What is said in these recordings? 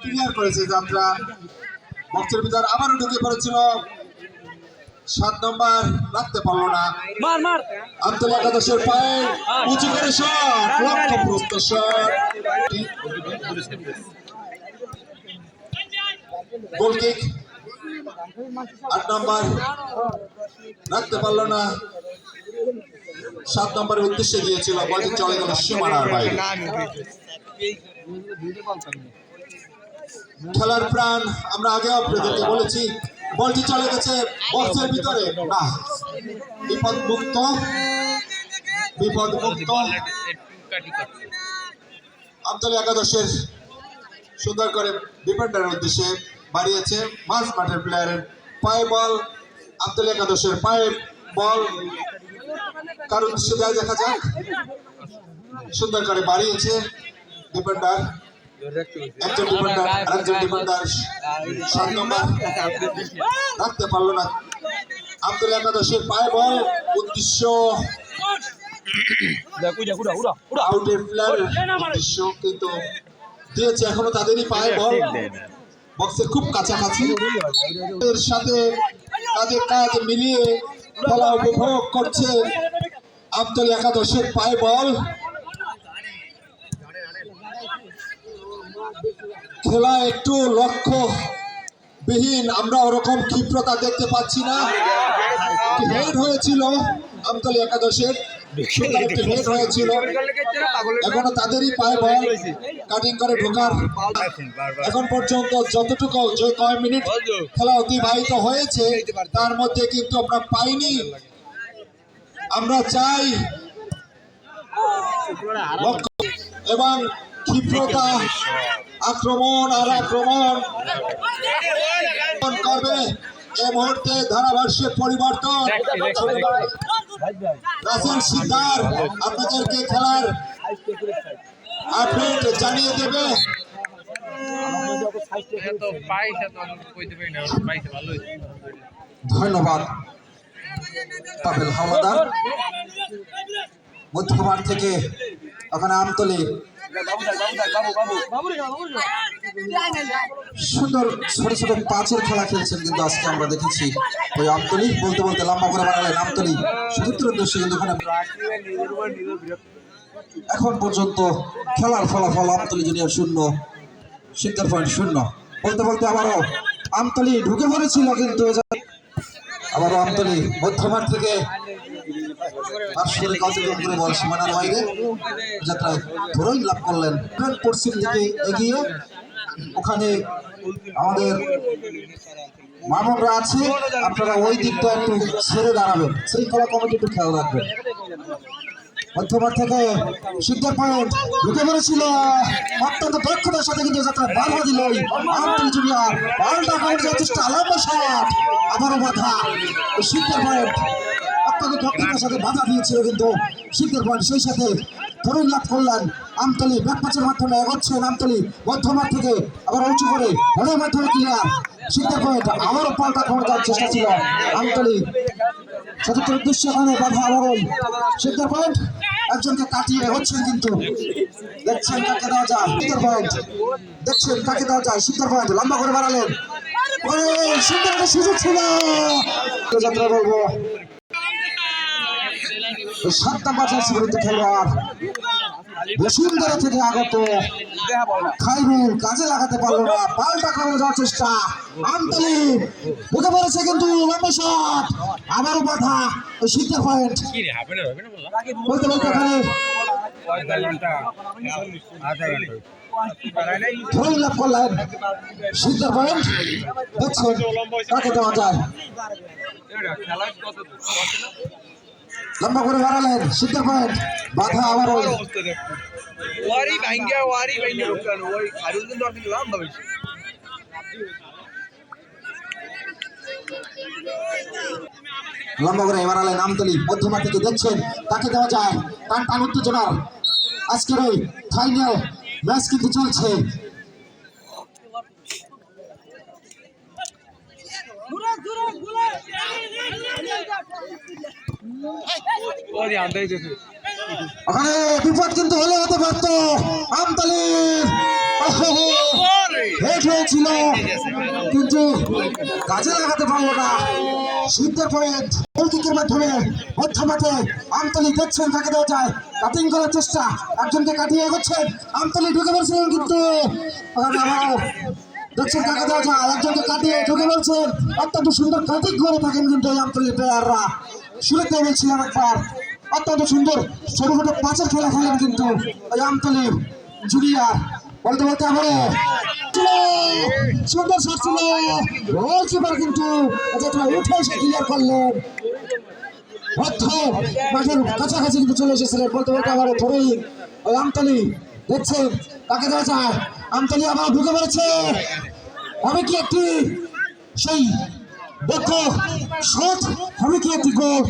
Clear করেছে যাত্রা বক্সের ভিতর আবারও ঢুকে পড়েছিল। সাত নম্বর রাখতে পারল না। মার মার। আব্দুল একাদশের পায়ে উঁচু করে শট লক্ষ্য প্রস্ত শট। গোল কিক। আট নম্বর রাখতে পারল না। সাত নম্বরের উদ্দেশ্যে গিয়েছিল। বলটি চলে গেল সীমানার বাইরে। খেলার প্রাণ আমরা আগে আপনাদেরকে বলেছি। বলটি চলে গেছে বক্সের ভিতরে। না, বিপদ মুক্ত বিপদ মুক্ত। আব্দুল একাদশের সুন্দর করে ডিফেন্ডারের উদ্দেশ্যে বাড়িয়েছে মাঝ মাঠের প্লেয়ারের পায়ে বল আব্দুল একাদশের পায়ে বল কারণ যায় দেখা যাক। সুন্দর করে বাড়িয়েছে ডিফেন্ডার রাখতে পারল না। আব্দুল একাদশের পায়ে বল উদ্দেশ্য আউটের কিন্তু দিয়েছে এখনও তাদেরই পায়ে বল। বক্সের খুব কাছাকাছি। এর সাথে তাদের কাজ মিলিয়ে খেলা উপভোগ করছে আব্দুল একাদশের পায়ে বল। খেলা একটু লক্ষ্য বিহীন আমরা ওরকম ক্ষিপ্রতা দেখতে পাচ্ছি না। হেড হয়েছিল, আমতলি একাদশের। হয়েছিল। তাদেরই কাটিং করে ঢোকার। এখন পর্যন্ত যতটুকু যে মিনিট খেলা অতিবাহিত হয়েছে, তার মধ্যে কিন্তু আমরা পাইনি। আমরা চাই এবং ক্ষিপ্রতা, আক্রমণ আর আক্রমণ করবে। এ মুহূর্তে ধারাভাষ্যে পরিবর্তন। রাসেল সিদ্ধার আপনাদেরকে খেলার আপডেট জানিয়ে দেবে। ধন্যবাদ পাবেল হাওলাদার। মধ্যমাঠ থেকে ওখানে আমতলি সুন্দর ছোট ছোট পাঁচের খেলা খেলছেন কিন্তু আজকে আমরা দেখেছি ওই আমতলি, বলতে বলতে লম্বা করে বানালেন আমতলি। সুচিত্র উদ্দেশ্যে কিন্তু ওখানে এখন পর্যন্ত খেলার ফলাফল আমতলি জুনিয়র শূন্য, সিদ্ধার পয়েন্ট শূন্য। বলতে বলতে আবারও আমতলি ঢুকে পড়েছিল কিন্তু আবারও আমতলি মধ্যমাঠ থেকে পার্শ্বরে কার্যক্রম করে বল সীমানার বাইরে যাত্রায় ধরেই লাভ করলেন। পশ্চিম দিকে এগিয়ে ওখানে আমাদের মামনরা আছে। আপনারা ওই দিকটা একটু ছেড়ে দাঁড়াবেন। শৃঙ্খলা কমিটি একটু খেয়াল রাখবেন। মধ্যমাঠ থেকে শিকদার পয়েন্ট ঢুকে পড়েছিল। অত্যন্ত দক্ষতার সাথে কিন্তু যাত্রা বাধা দিল আন্তরিক জুনিয়র। বলটা করে যথেষ্ট আলাদা শট। আবারও বাধা। শিকদার পয়েন্ট অত্যন্ত দক্ষতার সাথে বাধা দিয়েছিল কিন্তু শিকদার পয়েন্ট সেই সাথে ধরুন লাভ করলেন আমতলি। ব্যাকপাচের মাধ্যমে এগোচ্ছেন আমতলি। মধ্যমাঠ থেকে আবার উঁচু করে ঘরের মাধ্যমে ক্লিয়ার শিকদার পয়েন্ট আবারও পাল্টা ক্ষমতার চেষ্টা ছিল আমতলি। চতুর্থ উদ্দেশ্য এখানে বাধা আবরণ সিদ্ধার পয়েন্ট, একজনকে কাটিয়ে হচ্ছেন কিন্তু দেখছেন কাকে দেওয়া যায়। পয়েন্ট, দেখছেন কাকে দেওয়া যায়। সিদ্ধার পয়েন্ট, লম্বা করে বাড়ালেন। সুন্দর একটা সুযোগ ছিল। যাত্রা বলব। এই সাত নাম্বার জার্সি বিরুদ্ধে খেলোয়াড়। বসুন্ধরা থেকে আগত খাইরুল কাজে লাগাতে পারল না পাল্টা করে যাওয়ার চেষ্টা। আমতলি ঢুকে পড়েছে কিন্তু লম্বা শট আবারও বাধা ওই পয়েন্ট। বলতে বলতে এখানে ধরে লাভ করলেন পয়েন্ট দেখছেন কাকে দেওয়া যায়। লম্বা করে বাড়ালেন সিদ্ধার পয়েন্ট বাধা আবার ওই ওয়ারি ভাঙ্গা ওয়ারি ভাঙ্গা ঢুকানো ওই খারুদ্দিন দর কিন্তু লাভ লম্বা করে বাড়ালেন আমতলি মধ্যমা থেকে দেখছেন তাকে দেওয়া যায়। টান টান উত্তেজনার। আজকের এই ফাইনাল ম্যাচ কিন্তু চলছে। ওই দেখে ওখানে বিপদ কিন্তু হলে হতে পারতো। আমতলির হেড কিন্তু কাজে লাগাতে পারল না। সিদ্ধের পয়েন্ট গোলকিকের মাধ্যমে মধ্য মাঠে আমতলি দেখছেন কাকে দেওয়া যায়। কাটিং করার চেষ্টা, একজনকে কাটিয়ে এগোচ্ছেন আমতলি ঢুকে পড়ছিলেন কিন্তু দেখছেন কাকে দেওয়া যায়। একজনকে কাটিয়ে ঢুকে পড়ছেন। অত্যন্ত সুন্দর কাটিং করে থাকেন কিন্তু আমতলি প্লেয়াররা শুরুতে বলছিলাম একবার। অত্যন্ত সুন্দর, ছোটখাটো পাঁচের খেলা খেলেন কিন্তু ওই আমতলি জুনিয়ার। বলতে বলতে আবারও। সুন্দর ছিল গোলকিপার কিন্তু উঠে এসে ক্লিয়ার করলেন কাছাকাছি কিন্তু চলে ধরেই আমতলি তাকে যায়? আবার ঢুকে পড়েছে হবে কি একটি? সেই দেখো শট হবে কি একটি গোল?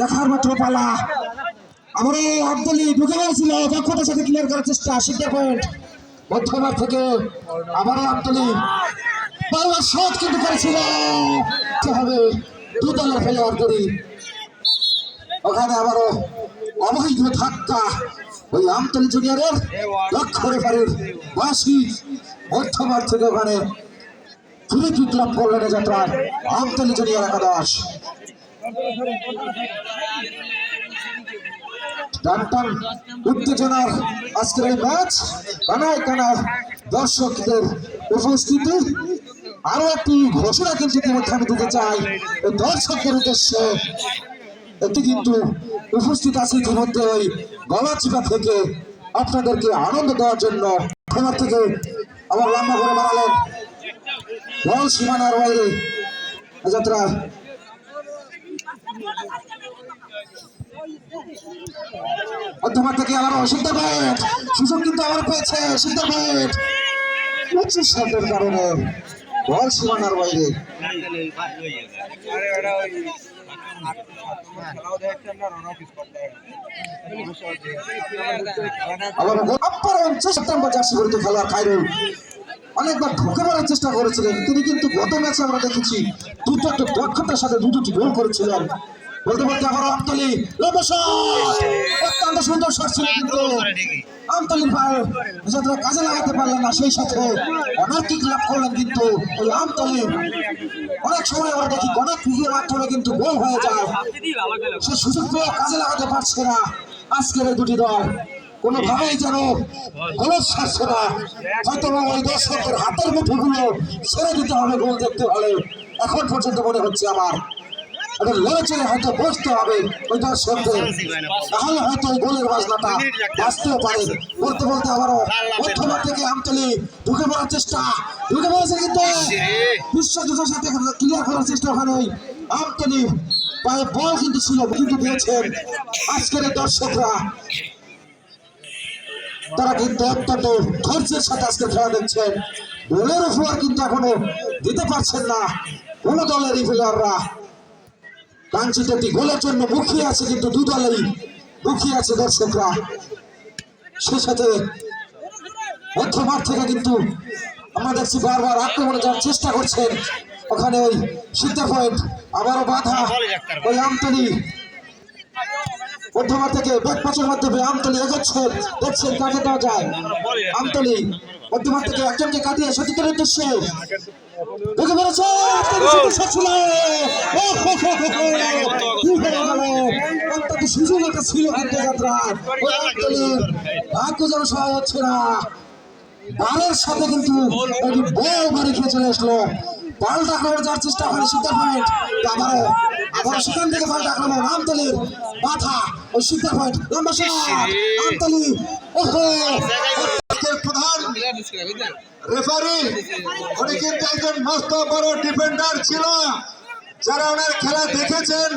দেখার মাত্র পালা। আমার আমতলি ঢুকে পড়েছিল দক্ষতার সাথে ক্লিয়ার করার চেষ্টা সিদ্ধের পয়েন্ট মধ্যমার থেকে আবারও আমতলি বারবার শট কিন্তু করেছিল। কি হবে? দু দলের প্লেয়ার করি ওখানে আবারও অবৈধ ধাক্কা ওই আমতলি জুনিয়রের লক্ষ্য রেফারির বাসি মধ্যমার থেকে ওখানে কিক লাভ করলেন যাত্রায়। আমতলি জুনিয়র একাদশ। টান টান উত্তেজনার আজকের এই ম্যাচ। কানায় কানায় দর্শকদের উপস্থিতি। আরও একটি ঘোষণা কিন্তু ইতিমধ্যে আমি দিতে চাই। দর্শকদের উদ্দেশ্যে এটি কিন্তু উপস্থিত আছে ইতিমধ্যে ওই গলাচিপা থেকে। আপনাদেরকে আনন্দ দেওয়ার জন্য থেকে আবার লম্বা করে বাড়ালেন। বল সীমানার বাইরে যাত্রা মধ্যমার থেকে আবার সিদ্ধ ব্যাট সুযোগ কিন্তু আবার পেয়েছে সিদ্ধ ব্যাট পঁচিশ শটের কারণে বল সীমানার বাইরে আবার আপার পঞ্চাশ সেপ্টেম্বর জার্সি পরিত খেলোয়াড় খাইরুল অনেকবার ঢুকে মারার চেষ্টা করেছিলেন। তিনি কিন্তু গত ম্যাচে আমরা দেখেছি দুটো একটা দক্ষতার সাথে দু দুটি গোল করেছিলেন। বলতে বলতে আবার আমতলি! অত্যন্ত সুন্দর শট ছিল কিন্তু। আমতলির পায়ে যাতে কাজে লাগাতে পারলেন না, সেই সাথে অনেক কিক লাভ করলেন কিন্তু ওই আমতলি। অনেক সময় আমরা দেখি অনেক কিকের মাধ্যমে কিন্তু গোল হয়ে যায়। সে সুযোগ পেয়ে কাজে লাগাতে পারছে না। আজকের এই দুটি দল। কোনোভাবেই যেন গোল ছাড়ছে না। হয়তো ওই দর্শকের হাতের মুঠোগুলো ছেড়ে দিতে হবে গোল দেখতে হলে। এখন পর্যন্ত মনে হচ্ছে আমার এটা লড়ে হয়তো বসতে হবে ওই দর্শকদের তাহলে হয়তো ওই গোলের বাজনাটা বাঁচতেও পারে। বলতে বলতে আবারও মধ্যমার থেকে আমতলি ঢুকে পড়ার চেষ্টা। ঢুকে পড়েছে কিন্তু বিশ্ব দুটোর সাথে ক্লিয়ার করার চেষ্টা ওখানে ওই আমতলি পায়ে বল কিন্তু ছিল, কিন্তু দিয়েছেন। আজকের দর্শকরা তারা কিন্তু অত্যন্ত ধৈর্যের সাথে আজকে খেলা দেখছেন। গোলের উপহার কিন্তু এখনও দিতে পারছেন না। কোন দলেরই প্লেয়াররা কাঞ্চিত একটি গোলের জন্য মুখিয়ে আছে কিন্তু দু দলেই মুখিয়ে আছে দর্শকরা। সে সাথে মধ্যমাঠ থেকে কিন্তু আমরা দেখছি বারবার আক্রমণে যাওয়ার চেষ্টা করছেন। ওখানে ওই সিদ্ধ পয়েন্ট, আবারও বাধা। ওই আমতলি মধ্যমাঠ থেকে ব্যাক পাচের মাধ্যমে আমতলি এগোচ্ছেন দেখছেন কাকে দেওয়া যায় আমতলি মধ্যমাঠ থেকে একজনকে কাটিয়ে সতীর্থের উদ্দেশ্যে ঢুকে হয়ে সুযোগ ছিল হচ্ছে না সাথে কিন্তু খেয়ে চলে আসলো যাওয়ার চেষ্টা করে সিদ্ধা পয়েন্ট আবার সেখান থেকে পাল্টা আক্রমণ আমতলির মাথা ওই সিদ্ধা পয়েন্ট লম্বা শট আমতলি ওহো! প্রধান রেফারি উনি কিন্তু একজন মস্ত বড় ডিফেন্ডার ছিল যারা ওনার খেলা দেখেছেন।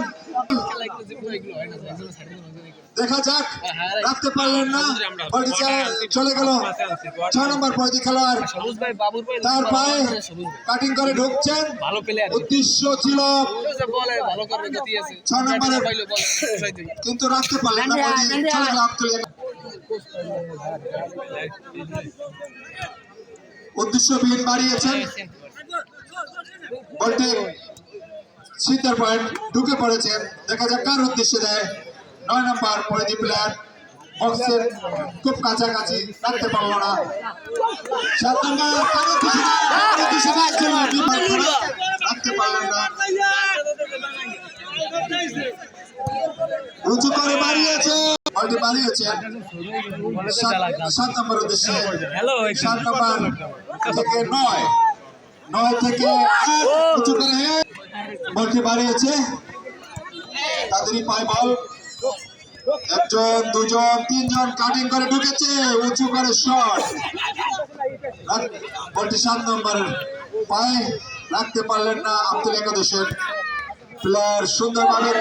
দেখা যাক। রাখতে পারলেন না। বলটি চলে গেল। ছয় নম্বর পয়দি খেলোয়াড়। তার পায়ে কাটিং করে ঢুকছেন। ভালো প্লেয়ার উদ্দেশ্য ছিল বলে ভালো করবে গতি আছে। ছয় নম্বরে পাইলো বলে বসাই দিই কিন্তু রাখতে পারলেন না বলটি চলে গেল আমতলী উদ্দেশ্যবিহীন বাড়িয়েছেন। বলটি সিদ্ধার পয়েন্ট ঢুকে পড়েছেন। দেখা যাক কার উদ্দেশ্যে দেয়। নয় নম্বর পরিধি প্লেয়ার বক্সের খুব কাছাকাছি রাখতে পারল না। সাত নম্বর রাখতে পারলেন না। উঁচু করে বাড়িয়েছে। বলটি বাড়িয়েছে। সাত- নম্বর উদ্দেশ্যে। সাত নম্বর থেকে নয়। নয় থেকে উঁচু করে বলটি বাড়িয়েছে। তাদেরই পায় বল। একজন, দুজন, তিনজন কাটিং করে ঢুকেছে, উঁচু করে শট বলটি সাত নম্বরের পায়ে রাখতে পারলেন না আব্দুল একাদশের প্লেয়ার সুন্দরভাবে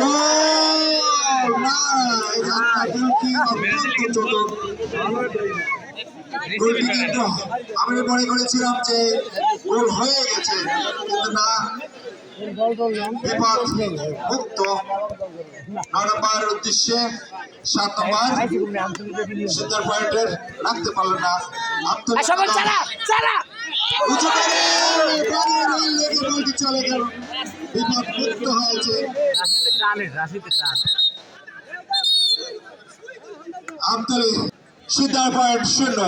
আমি মনে করেছিলাম যে গোল হয়ে গেছে, কিন্তু না। বিপদ মুক্ত। নয় নম্বর উদ্দেশ্যে সাত নম্বর। সুন্দর পয়েন্টের রাখতে পারল না। আত্মনির্ভর উঁচু করে বাড়িয়ে রইল, লেগে বলটি চলে গেল। হয়েছে। আমতলি সিদ্ধার পয়েন্ট শূন্য।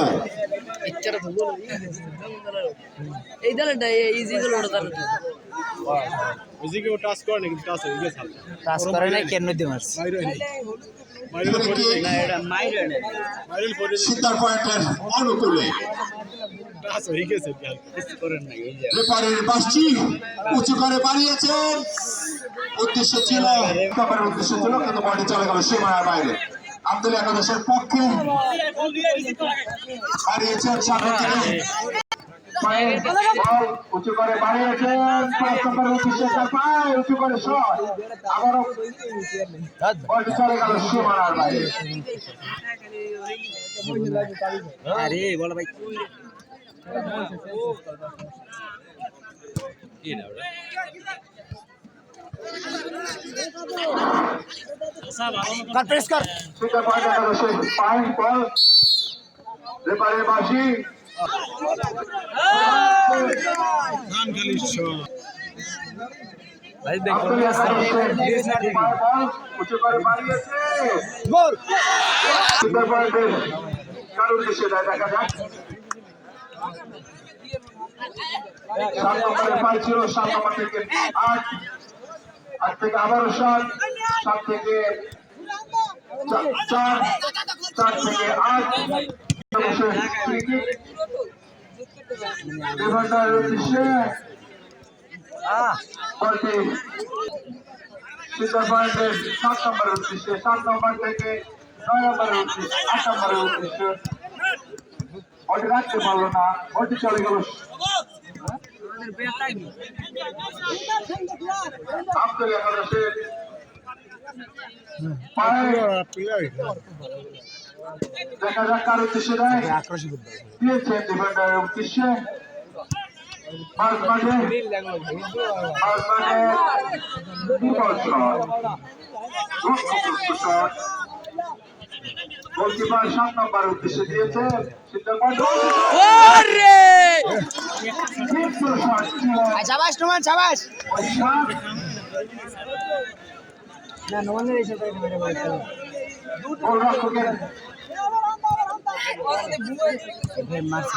এই দলটা ইজি গুলো ওটা ওইদিকে ও টাচ করে না কিন্তু টাচ হয়ে গেছে। টাচ করে না কেন দিতে সিদ্ধার পয়েন্টের অনুকূলে টাচ গেছে কি হালকা। করেন না এই বাসটি উঁচু করে বাড়িয়েছেন। উদ্দেশ্য ছিল কভারের উদ্দেশ্য ছিল কিন্তু বডি চলে গেল সীমানার বাইরে। আব্দুল একাদশের পক্ষে বাড়িয়েছেন সামনে থেকে উঁচু করে বাড়িয়েছেন। তার পায়ে উঁচু করে শট। আবারও বলটি চলে গেল সীমানার বাইরে। আরে বলো ভাই। ভাই পয়েন্টের কারণ দেশে দেখা যাক ছিল সাত থেকে আট আট থেকে আবারও সাত সাত থেকে চার চার থেকে আট একাদশের free kick। ডিফেন্ডার উদ্দেশ্যে বলটি সুপার পয়েন্টের সাত নম্বরের উদ্দেশ্যে সাত নম্বর থেকে নয় নম্বরের উদ্দেশ্যে আট নম্বরের উদ্দেশ্যে বলটি রাখতে পারল না বলটি চলে দেখা যাক কার উদ্দেশ্যে দেয়। দিয়েছেন ডিফেন্ডারের উদ্দেশ্যে। গোলকিপার সাত নম্বর উদ্দেশ্যে দিয়েছে সাবাস নোমান সাবাস। না নোমানের এই সাথে মারছে